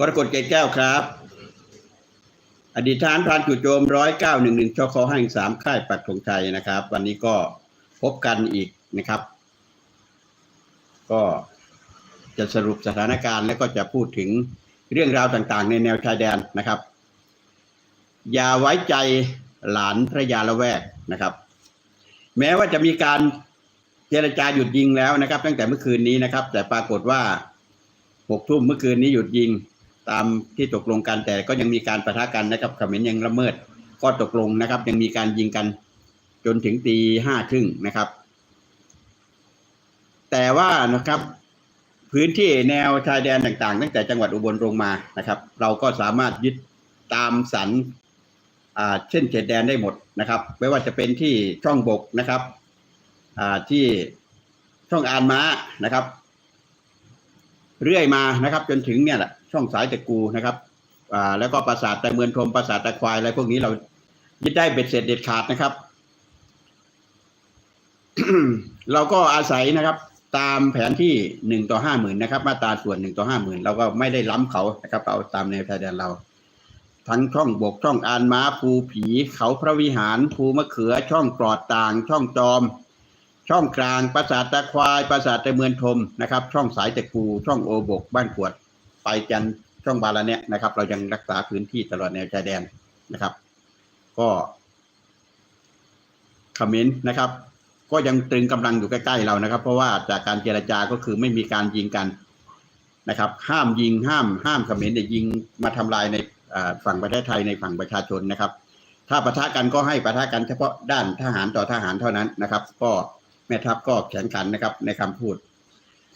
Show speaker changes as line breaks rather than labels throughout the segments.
กรกฎเกตแก้วครับ อดีตทหารพานจู่โจมร้อยเก้าหนึ่งหนึ่งชคห้าสามค่ายปักธงชัยนะครับ วันนี้ก็พบกันอีกนะครับ ก็จะสรุปสถานการณ์และก็จะพูดถึงเรื่องราวต่างๆ ในแนวชายแดนนะครับ อย่าไว้ใจหลานพระยาละแวกนะครับ แม้ว่าจะมีการเจรจาหยุดยิงแล้วนะครับ ตั้งแต่เมื่อคืนนี้นะครับ แต่ปรากฏว่าหกทุ่มเมื่อคืนนี้หยุดยิง ตามที่ตกลงกันแต่ก็ยังมีการประทะกันนะครับเขมรยังละเมิดก็ตกลงนะครับ ยังมีการยิงกันจนถึงตีห้าครึ่งนะครับ แต่ว่านะครับพื้นที่แนวชายแดนต่างๆ ตั้งแต่จังหวัดอุบลลงมานะครับ เราก็สามารถยึดตามสันเช่นเขตแดนได้หมดนะครับ ไม่ว่าจะเป็นที่ช่องบกนะครับที่ช่องอานม้านะครับ เรื่อยมานะครับ จนถึงเนี่ยแหละ ช่องสายตะกูนะครับอ่าแล้วก็ปราสาทตะเมือนทมปราสาทตะควายอะไรพวกนี้เรายึดได้เบ็ดเสร็จเด็ดขาดนะครับ เราก็อาศัยนะครับ ตามแผนที่หนึ่งต่อห้าหมื่นนะครับ มาตราส่วนหนึ่งต่อห้าหมื่นเราก็ไม่ได้ล้ำเขานะครับ เอาตามแนวชายแดนเราทั้งช่องบกช่องอานม้าภูผีเขาพระวิหารภูมะเขือช่องปลอดต่าง ช่องจอม ช่องกลางปราสาทตะควายปราสาทตะเมือนทมนะครับ ช่องสายตะกูช่องโอบก บ้านขวด ไปจันช่องบาลาเนี่ยนะครับ เรายังรักษาพื้นที่ตลอดแนวชายแดนนะครับ ก็เขมรนต์นะครับ ก็ยังตรึงกำลังอยู่ใกล้ๆเรานะครับ เพราะว่าจากการเจรจาก็คือไม่มีการยิงกันนะครับ ห้ามยิงห้าม ห้ามเขมรเนี่ยยิงมาทำลายในฝั่งประเทศไทยในฝั่งประชาชนนะครับ ถ้าปะทะกันก็ให้ปะทะกันเฉพาะด้านทหารต่อทหารเท่านั้นนะครับ ก็แม่ทัพก็แข็งขันนะครับในคำพูด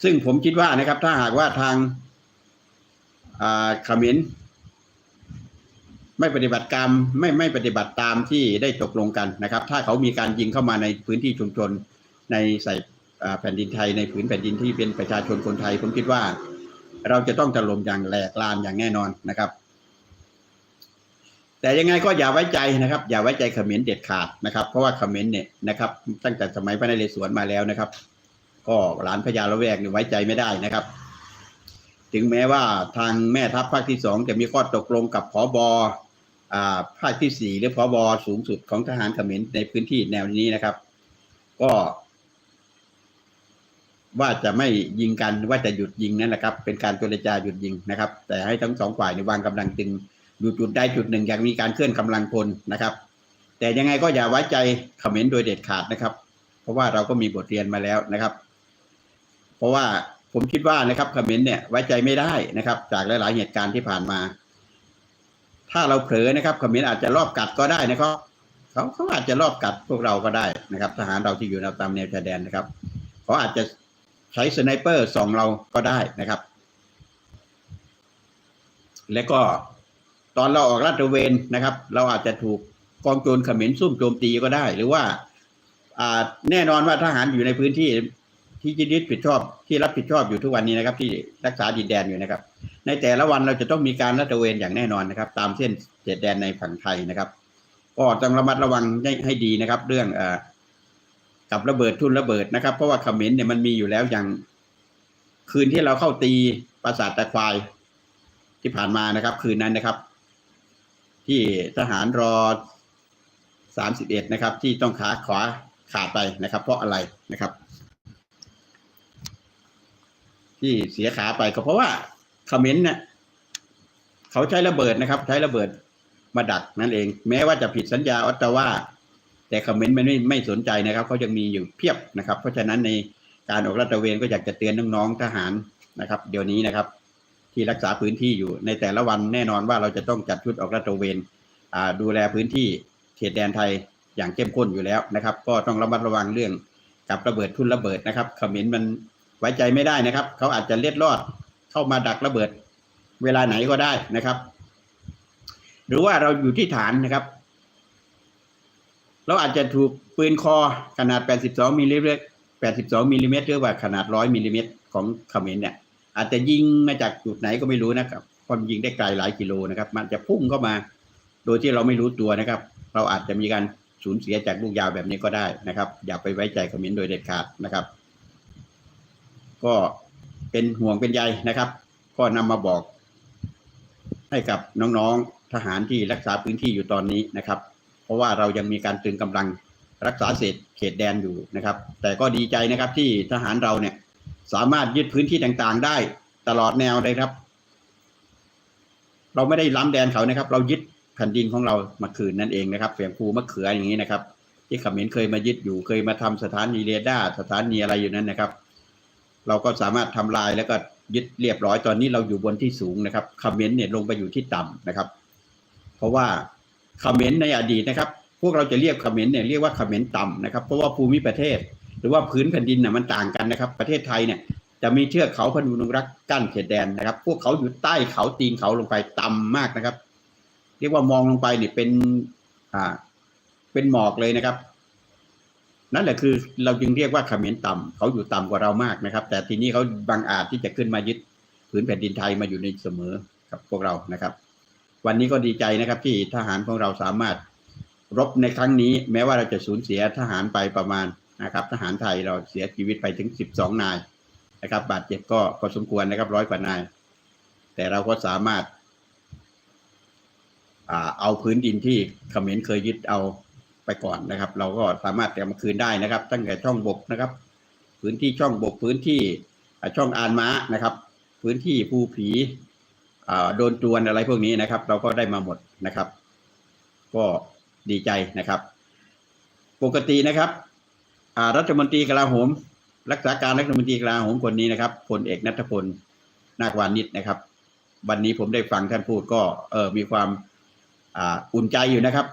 ซึ่งผมคิดว่านะครับ ถ้าหากว่าทาง ขมรไม่ปฏิบัติการมไม่ไม่ปฏิบัติตามที่ได้ตกลงกันนะครับ ถ้าเขามีการยิงเข้ามาในพื้นที่ชุมชนในใส่แผ่นดินไทยในผืนแผ่นดินที่เป็นประชาชนคนไทยผมคิดว่า เราจะต้องถล่มอย่างแหลกลานอย่างแน่นอนนะครับ แต่ยังไงก็อย่าไว้ใจนะครับ อย่าไว้ใจเขมรเด็ดขาดนะครับ เพราะว่าเขมรเนี่ยนะครับ ตั้งแต่สมัยพระนเรศวรมาแล้วนะครับ ก็หลานพญาละแวกเนี่ยไว้ใจไม่ได้นะครับ ถึงแม้ว่าทางแม่ทัพภาคที่สองจะมีข้อตกลงกับผอบอภาคที่สี่หรือผอบสูงสุดของทหารเขมรในพื้นที่แนวนี้นะครับ ก็ ว่าจะไม่ยิงกันว่าจะหยุดยิงนั่นแหละครับ เป็นการเจรจาหยุดยิงนะครับ แต่ให้ทั้งสองฝ่ายในวางกำลังตึงอยู่จุดใดจุดหนึ่งอย่างมีการเคลื่อนกำลังพลนะครับ แต่ยังไงก็อย่าไว้ใจเขมรโดยเด็ดขาดนะครับ เพราะว่าเราก็มีบทเรียนมาแล้วนะครับ เพราะว่า ผมคิดว่านะครับเขมรเนี่ยไว้ใจไม่ได้นะครับ จากหลาย ๆ เหตุการณ์ที่ผ่านมา ถ้าเราเผลอนะครับเขมรอาจจะรอบกัดก็ได้นะครับเขาเขาอาจจะรอบกัดพวกเราก็ได้นะครับ ทหารเราที่อยู่ตามแนวชายแดนนะครับเขาอาจจะใช้สไนเปอร์ส่องเราก็ได้นะครับ และก็ตอนเราออกลาดตระเวนนะครับ เราอาจจะถูกกองโจรเขมรซุ่มโจมตีก็ได้ หรือว่า อ่าแน่นอนว่าทหารอยู่ในพื้นที่ ที่ยึดผิดชอบที่รับผิดชอบอยู่ทุกวันนี้นะครับ ที่รักษาดินแดนอยู่นะครับ ในแต่ละวันเราจะต้องมีการลาดตระเวนอย่างแน่นอนนะครับ ตามเส้นเขตแดนในฝั่งไทยนะครับ ก็ต้องระมัดระวังให้ใหดีนะครับ เรื่องเอ่อกับระเบิดทุนระเบิดนะครับ เพราะว่าเขมรเนี่ยมันมีอยู่แล้วอย่าง คืนที่เราเข้าตีปราสาทตะควายที่ผ่านมานะครับ คืนนั้นนะครับ ที่ทหารรอสามสิบเอ็ดนะครับ ที่ต้องขาขวาขาดไปนะครับ เพราะอะไรนะครับ ที่เสียขาไปก็เพราะว่าคอมเขมรเนี่ยเขาใช้ระเบิดนะครับ ใช้ระเบิดมาดักนั่นเอง แม้ว่าจะผิดสัญญาออตตาวาแต่เขมรมันไม่ไม่สนใจนะครับเขายังมีอยู่เพียบนะครับ เพราะฉะนั้นในการออกลาดตระเวนก็อยากจะเตือนน้องๆทหารนะครับ เดี๋ยวนี้นะครับ ที่รักษาพื้นที่อยู่ในแต่ละวันแน่นอนว่าเราจะต้องจัดชุดออกลาดตระเวนดูแลพื้นที่เขตแดนไทยอย่างเข้มข้นอยู่แล้วนะครับ ก็ต้องระมัดระวังเรื่องกับระเบิดทุนระเบิดนะครับคอมเขมรมัน ไว้ใจไม่ได้นะครับ เขาอาจจะเล็ดลอดเข้ามาดักระเบิด เวลาไหนก็ได้นะครับ หรือว่าเราอยู่ที่ฐานนะครับ เราอาจจะถูกปืนคอขนาด 82มิลลิเมตร82มิลลิเมตรหรือว่าขนาด 100มิลลิเมตรของเขมรเนี่ย อาจจะยิงมาจากจุดไหนก็ไม่รู้นะครับความยิงได้ไกลหลายกิโลนะครับ มันจะพุ่งเข้ามา โดยที่เราไม่รู้ตัวนะครับ เราอาจจะมีการสูญเสียจากลูกยาวแบบนี้ก็ได้นะครับ อย่าไปไว้ใจเขมรโดยเด็ดขาดนะครับ ก็เป็นห่วงเป็นใยนะครับ ก็นำมาบอก ให้กับน้องๆทหารที่รักษาพื้นที่อยู่ตอนนี้นะครับ เพราะว่าเรายังมีการตรึงกำลังรักษาเขตเขตแดนอยู่นะครับ แต่ก็ดีใจนะครับที่ทหารเราเนี่ยสามารถยึดพื้นที่ต่างๆ ได้ตลอดแนวเลยครับ เราไม่ได้ล้ำแดนเขานะครับ เรายึดแผ่นดินของเรามาคืนนั่นเองนะครับเสียงภูมะเขืออย่างนี้นะครับ ที่ขมรเคยมายึดอยู่เคยมาทำสถานีเรดาร์สถานีอะไรอยู่นั้นนะครับ เราก็สามารถทำลายแล้วก็ยึดเรียบร้อยตอนนี้เราอยู่บนที่สูงนะครับคอมเขมรเนี่ยลงไปอยู่ที่ต่ำนะครับ เพราะว่าคอมเขมรในอดีตนะครับ พวกเราจะเรียกคอมเขมรเนี่ยเรียกว่าเขมรต่ำนะครับเพราะว่าภูมิประเทศ หรือว่าพื้นแผ่นดินน่ะมันต่างกันนะครับ ประเทศไทยเนี่ยจะมีเทือกเขาพนมรุงรักกั้นเขตแดนนะครับ พวกเขาอยู่ใต้เขาตีนเขาลงไปต่ำมากนะครับ เรียกว่ามองลงไปเนี่ยเป็นอ่าเป็นหมอกเลยนะครับ นั่นแหละคือเราจึงเรียกว่าเขมรต่ำเขาอยู่ต่ำกว่าเรามากนะครับ แต่ทีนี้เขาบางอาจที่จะขึ้นมายึดผืนแผ่นดินไทยมาอยู่ในเสมอกับพวกเรานะครับ วันนี้ก็ดีใจนะครับที่ทหารของเราสามารถรบในครั้งนี้ แม้ว่าเราจะสูญเสียทหารไปประมาณนะครับ ทหารไทยเราเสียชีวิตไปถึงสิบสองนายนะครับ บาดเจ็บก็พอสมควรนะครับร้อยกว่านาย แต่เราก็สามารถอาเอาพื้นดินที่เขมรเคยยึดเอา ไปก่อนนะครับ เราก็สามารถกลับมาคืนได้นะครับ ตั้งแต่ช่องบกนะครับ พื้นที่ช่องบกพื้นที่ช่องอานม้านะครับ พื้นที่ภูผีอ่าโดนจวนอะไรพวกนี้นะครับ เราก็ได้มาหมดนะครับ ก็ดีใจนะครับ ปกตินะครับรัฐมนตรีกลาโหม รักษาการรัฐมนตรีกลาโหมคนนี้นะครับพลเอกนัทพลนาควานิชนะครับ วันนี้ผมได้ฟังท่านพูดก็เออมีความออุ่นใจอยู่นะครับ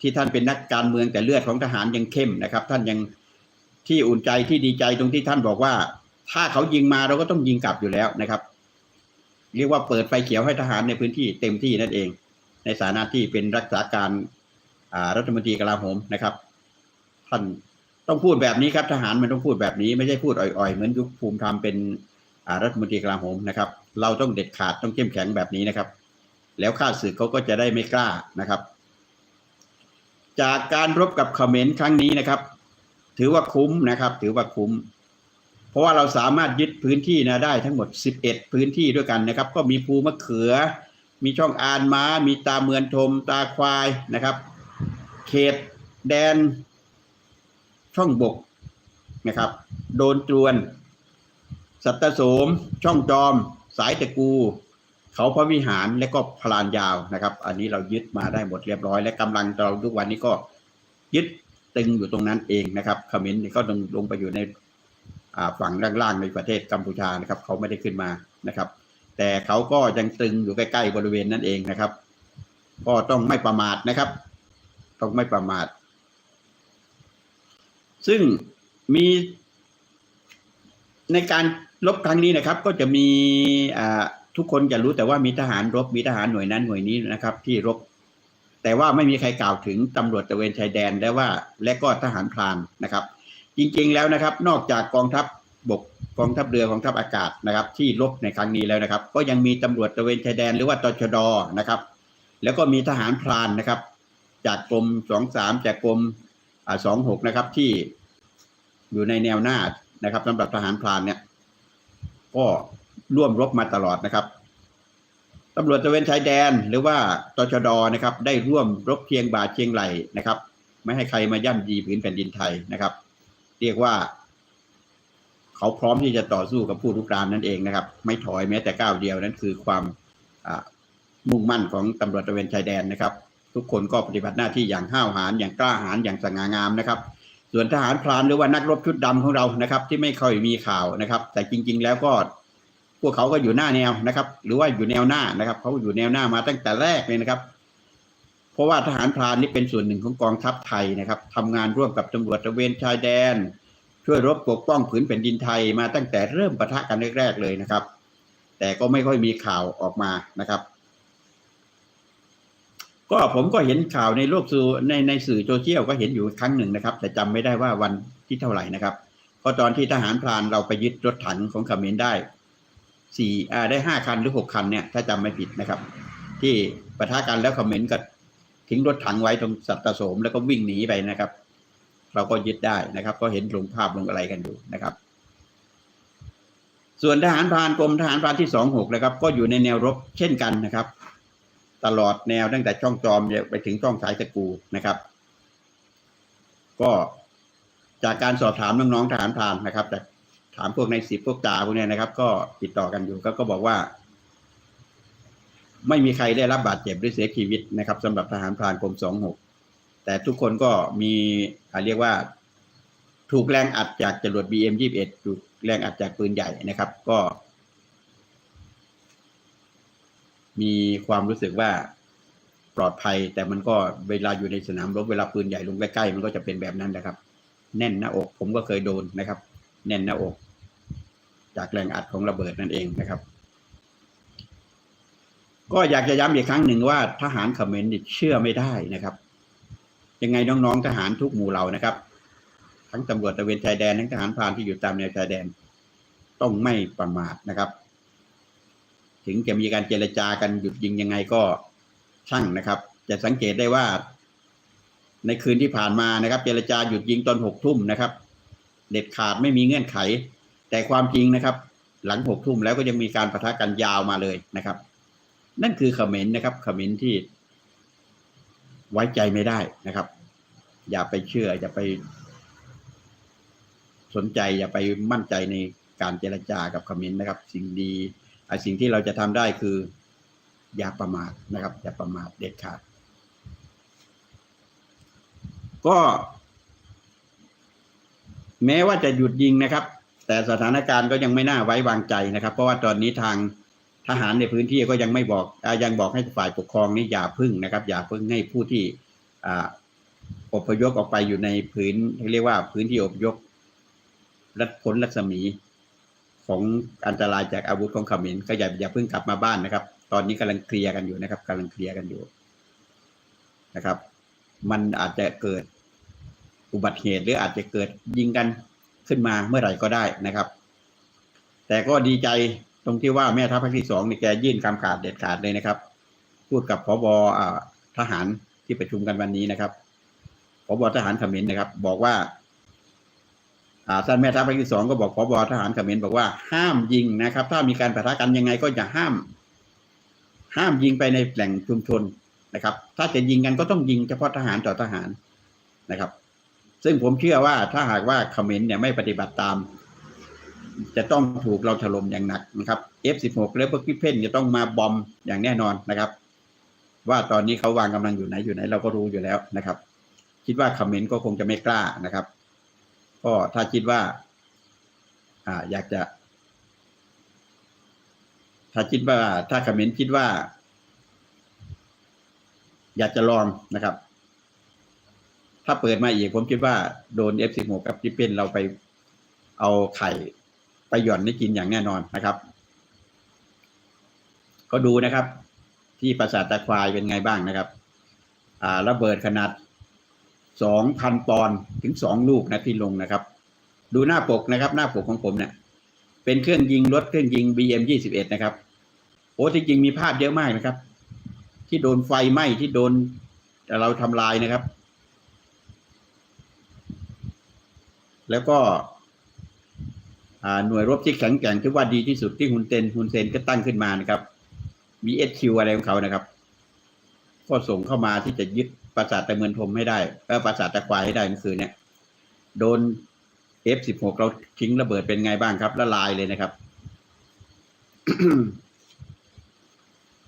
ที่ท่านเป็นนักการเมืองแต่เลือดของทหารยังเข้มนะครับ ท่านยังที่อุ่นใจที่ดีใจตรงที่ท่านบอกว่า ถ้าเขายิงมาเราก็ต้องยิงกลับอยู่แล้วนะครับ เรียกว่าเปิดไฟเขียวให้ทหารในพื้นที่เต็มที่นั่นเอง ในฐานะที่เป็นรักษาการรัฐมนตรีกลาโหมนะครับ ท่านต้องพูดแบบนี้ครับทหารมันต้องพูดแบบนี้ไม่ใช่พูดอ่อยๆ เหมือนยุคภูมิธรรมเป็นรัฐมนตรีกลาโหมนะครับ เราต้องเด็ดขาดต้องเข้มแข็งแบบนี้นะครับ แล้วข้าศึกเขาก็จะได้ไม่กล้านะครับ จากการรบกับเขมรครั้งนี้นะครับ ถือว่าคุ้มนะครับ ถือว่าคุ้ม เพราะว่าเราสามารถยึดพื้นที่นะได้ทั้งหมด 11 พื้นที่ด้วยกันนะครับ ก็มีภูมะเขือ มีช่องอานม้า มีตาเมือนทม ตาควายนะครับ เขตแดน ช่องบกนะครับ โดนตรวน สัตตโสม ช่องจอม สายตะกู เขาพระวิหารและก็พลานยาวนะครับ อันนี้เรายึดมาได้หมดเรียบร้อย และกำลังเราทุกวันนี้ก็ยึดตึงอยู่ตรงนั้นเองนะครับขมรนี่ก็ลงลงไปอยู่ในฝั่งล่างๆในประเทศกัมพูชานะครับ เขาไม่ได้ขึ้นมานะครับ แต่เขาก็ยังตึงอยู่ใกล้ๆบริเวณนั้นเองนะครับ ก็ต้องไม่ประมาทนะครับ ต้องไม่ประมาท ซึ่งมีในการรบครั้งนี้นะครับ ก็จะมีอ่า ทุกคนจะรู้แต่ว่ามีทหารรบมีทหารหน่วยนั้นหน่วยนี้นะครับ ที่รบ แต่ว่าไม่มีใครกล่าวถึงตำรวจตะเวนชายแดนและว่า และก็ทหารพรานนะครับ จริงๆแล้วนะครับ นอกจากกองทัพบกกองทัพเรือกองทัพอากาศนะครับ ที่รบในครั้งนี้แล้วนะครับ ก็ยังมีตำรวจตะเวนชายแดนหรือว่าตชดนะครับ แล้วก็มีทหารพรานนะครับ จากกรมสองสามจากกรมสองหกนะครับที่อยู่ในแนวหน้านะครับสำหรับทหารพรานเนี่ยก็ ร่วมรบมาตลอดนะครับตำรวจตะเวนชายแดนหรือว่าตชดนะครับ ได้ร่วมรบเคียงบ่าเคียงไหลนะครับ ไม่ให้ใครมาย่ำยีผืนแผ่นดินไทยนะครับ เรียกว่า เขาพร้อมที่จะต่อสู้กับผู้รุกรานนั่นเองนะครับ ไม่ถอยแม้แต่ก้าวเดียวนั่นคือความมุ่งมั่นของตำรวจตะเวนชายแดนนะครับ ทุกคนก็ปฏิบัติหน้าที่อย่างห้าวหาญอย่างกล้าหาญอย่างสง่างามนะครับ ส่วนทหารพรานหรือว่านักรบชุดดำของเรานะครับ ที่ไม่ค่อยมีข่าวนะครับ แต่จริง ๆ แล้วก็ วกเขาก็อยู่หน้าแนวนะครับ หรือว่าอยู่แนวหน้านะครับเขาอยู่แนวหน้ามาตั้งแต่แรกเลยนะครับ เพราะว่าทหารพรานนี่เป็นส่วนหนึ่งของกองทัพไทยนะครับทำงานร่วมกับตำรวจตะเวนชายแดน ช่วยรบปกป้องผืนแผ่นดินไทยมาตั้งแต่เริ่มปะทะกันแรกๆเลยนะครับ แต่ก็ไม่ค่อยมีข่าวออกมานะครับ ก็ผมก็เห็นข่าวในโลกสื่อในในสื่อโซเชียลก็เห็นอยู่ครั้งหนึ่งนะครับ แต่จำไม่ได้ว่าวันที่เท่าไหร่นะครับก็ตอนที่ทหารพรานเราไปยึดรถถังของเขมรได้ สี่ได้ห้าคันหรือหกคันเนี่ยถ้าจำไม่ผิดนะครับ ที่ปะทะกันแล้วคอมเขมรก็ทิ้งรถถังไว้ตรงสัตตโสมแล้วก็วิ่งหนีไปนะครับ เราก็ยึดได้นะครับ ก็เห็นลงภาพลงอะไรกันอยู่นะครับ ส่วนทหารพรานกรมทหารพรานที่สองหกนะครับ ก็อยู่ในแนวรบเช่นกันนะครับ ตลอดแนวตั้งแต่ช่องจอมไปถึงช่องสายตะกูนะครับ ก็จากการสอบถามน้องๆทหารพรานนะครับแต่ ถามพวกในสิบพวกจ่าพวกเนี้ยนะครับ ก็ติดต่อกันอยู่ก็ก็บอกว่า ไม่มีใครได้รับบาดเจ็บหรือเสียชีวิตนะครับสำหรับทหารพรานกรมสองหกแต่ทุกคนก็มีอ่าเรียกว่า ถูกแรงอัดจากจรวด BM 21ถูกแรงอัดจากปืนใหญ่นะครับ ก็ มีความรู้สึกว่าปลอดภัย แต่มันก็เวลาอยู่ในสนามรบเวลาปืนใหญ่ลงใกล้ๆมันก็จะเป็นแบบนั้นนะครับ แน่นหน้าอก ผมก็เคยโดนนะครับ แน่นหน้าอก จากแรงอัดของระเบิดนั่นเองนะครับ ก็อยากจะย้ำอีกครั้งหนึ่งว่าทหารเขมรนี่เชื่อไม่ได้นะครับ ยังไงน้องๆทหารทุกหมู่เหล่านะครับ ทั้งตำรวจตะเวนชายแดนทั้งทหารพรานที่อยู่ตามแนวชายแดน ต้องไม่ประมาทนะครับ ถึงจะมีการเจรจากันหยุดยิงยังไงก็ช่างนะครับ จะสังเกตได้ว่าในคืนที่ผ่านมานะครับ เจรจาหยุดยิงตอนหกทุ่มนะครับ เด็ดขาดไม่มีเงื่อนไข แต่ความจริงนะครับ หลังหกทุ่มแล้วก็ยังมีการประทะกันยาวมาเลยนะครับ นั่นคือเขมรนนะครับเขมรที่ไว้ใจไม่ได้นะครับ อย่าไปเชื่ออย่าไป สนใจอย่าไปมั่นใจในการเจรจากับเขมรนนะครับ สิ่งดีอะสิ่งที่เราจะทำได้คือ อย่าประมาทนะครับ อย่าประมาทเด็ดขาดก็ แม้ว่าจะหยุดยิงนะครับ แต่สถานการณ์ก็ยังไม่น่าไว้วางใจนะครับ เพราะว่าตอนนี้ทางทหารในพื้นที่ก็ยังไม่บอกอยังบอกให้ฝ่ายปกครองนี่อย่าพึ่งนะครับ อย่าพึ่งให้ผู้ที่อ่าอพยพออกไปอยู่ในพื้นเรียกว่าพื้นที่อพยพรัดพ้นรัศมีของอันตรายจากอาวุธของเขมรก็อย่าอย่าเพิ่งกลับมาบ้านนะครับ ตอนนี้กำลังเคลียร์กันอยู่นะครับกำลังเคลียร์กันอยู่นะครับ มันอาจจะเกิดอุบัติเหตุหรืออาจจะเกิดยิงกัน ขึ้นมาเมื่อไหร่ก็ได้นะครับ แต่ก็ดีใจตรงที่ว่าแม่ทัพภาคที่สองนี่แกยื่นคำขาดเด็ดขาดเลยนะครับ พูดกับพบอทหารที่ประชุมกันวันนี้นะครับพบทหารเขมรนะครับ บอกว่าท่านแม่ทัพภาคที่สองก็บอกพบทหารเขมรบอกว่าห้ามยิงนะครับ ถ้ามีการปะทะกันยังไงก็อย่าห้าม ห้ามยิงไปในแหล่งชุมชนนะครับ ถ้าจะยิงกันก็ต้องยิงเฉพาะทหารต่อทหารนะครับ ซึ่งผมเชื่อว่าถ้าหากว่าเขมรเนี่ยไม่ปฏิบัติตาม จะต้องถูกเราถล่มอย่างหนักนะครับ F16 แล้วพวกพี่เพนจะต้องมาบอมอย่างแน่นอนนะครับ ว่าตอนนี้เขาวางกำลังอยู่ไหนอยู่ไหน เราก็รู้อยู่แล้วนะครับ คิดว่าเขมรก็คงจะไม่กล้านะครับ ก็ถ้าคิดว่า อ่า อยากจะ ถ้าคิดว่า ถ้าเขมรคิดว่า อยากจะลองนะครับ ถ้าเปิดมาอีกผมคิดว่าโดน F16 กับพี่เป้นเราไปเอาไข่ไปหย่อนให้กินอย่างแน่นอนนะครับ ก็ดูนะครับ ที่ปราสาทตะควายเป็นไงบ้างนะครับ อ่าระเบิดขนาดสองพันปอนด์ถึงสองลูกนะที่ลงนะครับ ดูหน้าปกนะครับ หน้าปกของผมเนี่ยเป็นเครื่องยิงรถเครื่องยิง BM ยี่สิบเอ็ดนะครับโอ้ที่จริงมีภาพเยอะมากนะครับ ที่โดนไฟไหม้ที่โดนเราทำลายนะครับ แล้วก็หน่วยรบที่แข็งแกร่งที่ว่าดีที่สุดที่ฮุนเซนฮุนเซนก็ตั้งขึ้นมานะครับ BSQ อะไรของเขานะครับ ก็ส่งเข้ามาที่จะยึดปราสาทตะเมือนทมให้ได้เออปราสาทตะควายให้ได้เมื่อคืนเนี่ยโดน F16 เราทิ้งระเบิดเป็นไงบ้างครับละลายเลยนะครับ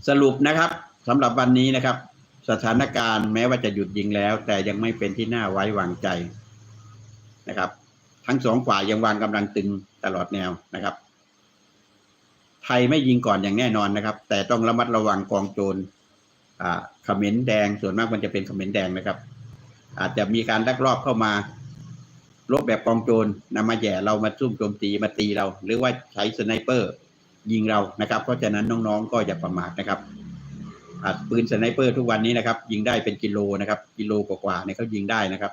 สรุปนะครับสำหรับวันนี้นะครับ สถานการณ์แม้ว่าจะหยุดยิงแล้ว แต่ยังไม่เป็นที่น่าไว้วางใจนะครับ ทั้งสองฝ่ายยังวางกำลังตึงตลอดแนวนะครับ ไทยไม่ยิงก่อนอย่างแน่นอนนะครับ แต่ต้องระมัดระวังกองโจรอ่าขมรแดงส่วนมากมันจะเป็นขมรแดงนะครับ อาจจะมีการลักลอบเข้ามาลบแบบกองโจรนำมาแย่เรามาซุ่มโจมตีมาตีเรา หรือว่าใช้สไนเปอร์ ยิงเรานะครับ เพราะฉะนั้นน้องๆ ก็อย่าประมาทนะครับปืนสไนเปอร์ทุกวันนี้นะครับ ยิงได้เป็นกิโลนะครับ กิโลกว่าๆเนี่ยเขายิงได้นะครับ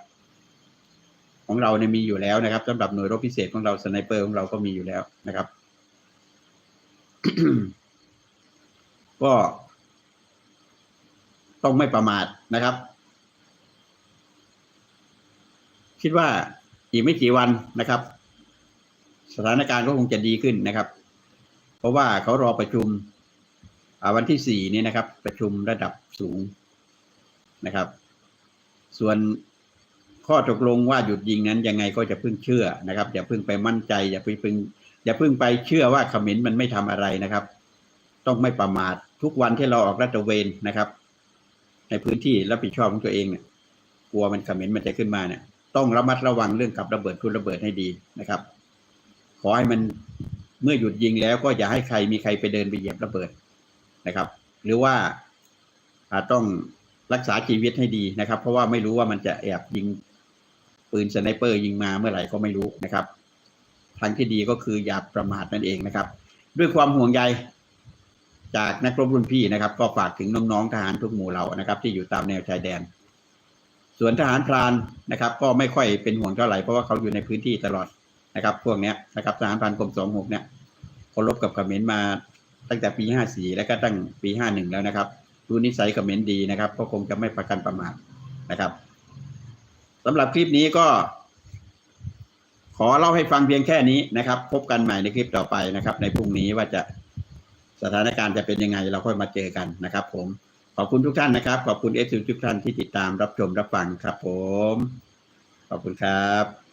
ของเราเนี่ยมีอยู่แล้วนะครับสำหรับหน่วยรบพิเศษของเราสไนเปอร์ของเราก็มีอยู่แล้วนะครับ ก็ ต้องไม่ประมาทนะครับ คิดว่าอีกไม่กี่วันนะครับ สถานการณ์ก็คงจะดีขึ้นนะครับ เพราะว่าเขารอประชุมวันที่สี่นี้นะครับ ประชุมระดับสูงนะครับ ส่วน ข้อตกลงว่าหยุดยิงนั้นยังไงก็จะพิ่งเชื่อนะครับอย่าพิ่งไปมั่นใจอย่าพิ่งอย่าพิ่งไปเชื่อว่าเขมรมันไม่ทำอะไรนะครับ ต้องไม่ประมาททุกวันที่เราออกลาตะเวนนะครับ ในพื้นที่รับผิดชอบของตัวเองเนี่ยกลัวมันเขมรมันจะขึ้นมาเนี่ยต้องระมัดระวังเรื่องกับระเบิดทุนระเบิดให้ดีนะครับ ขอให้มันเมื่อหยุดยิงแล้วก็อย่าให้ใครมีใครไปเดินไปเหยียบระเบิดนะครับ หรือว่าอาจต้องรักษาชีวิตให้ดีนะครับ เพราะว่าไม่รู้ว่ามันจะแอบยิง ปืนสไนเปอร์ยิงมาเมื่อไหร่ก็ไม่รู้นะครับทางที่ดีก็คืออย่าประมาทนั่นเองนะครับ ด้วยความห่วงใยจากนักรบรุ่นพี่นะครับ ก็ฝากถึงน้องๆทหารทุกหมู่เหล่านะครับ ที่อยู่ตามแนวชายแดน ส่วนทหารพรานนะครับ ก็ไม่ค่อยเป็นห่วงเท่าไหร่เพราะว่าเขาอยู่ในพื้นที่ตลอดนะครับ พวกเนี้ยนะครับทหารพรานกรมสองหกเนี่ยเขารบกับเขมรมาตั้งแต่ปีห้าสี่แล้วก็ตั้งปีห้าหนึ่งแล้วนะครับดูนิสัยเขมรดีนะครับ ก็คงจะไม่ประกันประมาทนะครับ สำหรับคลิปนี้ก็ ขอเล่าให้ฟังเพียงแค่นี้นะครับ พบกันใหม่ในคลิปต่อไปนะครับ ในพรุ่งนี้ว่าจะสถานการณ์จะเป็นยังไง เราค่อยมาเจอกันนะครับ ผมขอบคุณทุกท่านนะครับ ขอบคุณเอฟซีทุกท่านที่ติดตามรับชมรับฟังครับ ผม ขอบคุณครับ